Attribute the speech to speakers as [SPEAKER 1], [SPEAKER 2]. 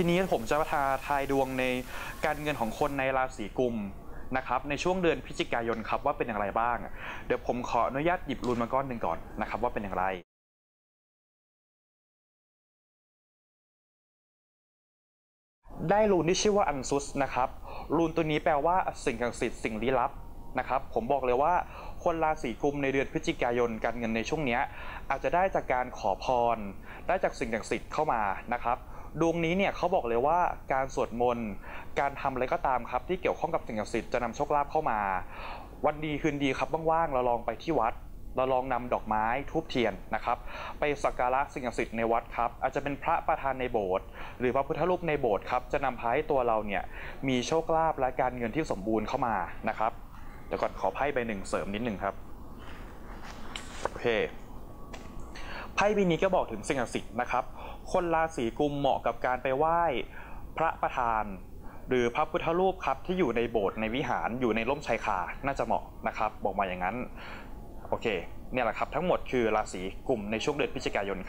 [SPEAKER 1] ทีนี้ผมจะมาทาทายดวงในการเงินของคนในราศีกุมนะครับในช่วงเดือนพฤศจิกายนครับว่าเป็นอย่างไรบ้าง เดี๋ยวผมขออนุญาตหยิบรูนมาก้อนหนึ่งก่อนนะครับว่าเป็นอย่างไรได้รูนที่ชื่อว่าอันซุสนะครับรูนตัวนี้แปลว่าสิ่งศักดิ์สิทธิ์สิ่งลี้ลับนะครับผมบอกเลยว่าคนราศีกุมในเดือนพฤศจิกายนการเงินในช่วงนี้อาจจะได้จากการขอพร ได้จากสิ่งศักดิ์สิทธิ์เข้ามานะครับ ดวงนี้เนี่ยเขาบอกเลยว่าการสวดมนต์การทำอะไรก็ตามครับ ที่เกี่ยวข้องกับสิ่งศักดิ์สิทธิ์จะนำโชคลาภเข้ามา วันดีคืนดีครับว่างๆเราลองไปที่วัดเราลองนำดอกไม้ทูบเทียนนะครับ ไปสักการะสิ่งศักดิ์สิทธิ์ในวัดครับ อาจจะเป็นพระประธานในโบสถ์หรือพระพุทธรูปในโบสถ์ครับ จะนำพาให้ตัวเราเนี่ยมีโชคลาภและการเงินที่สมบูรณ์เข้ามานะครับ เดี๋ยวก่อนขอไพ่ใบหนึ่งเสริมนิดหนึ่งครับ โอเค ไพ่ใบนี้ก็บอกถึงสิ่งศักดิ์สิทธิ์นะครับ คนราศีกุมเหมาะกับการไปไหว้พระประธาน หรือพระพุทธรูปครับที่อยู่ในโบสถ์ในวิหารอยู่ในร่มชายคาน่าจะเหมาะนะครับบอกมาอย่างนั้นโอเคเนี่ยแหละครับทั้งหมดคือราศีกุมในช่วงเดือนพฤศจิกายนครับ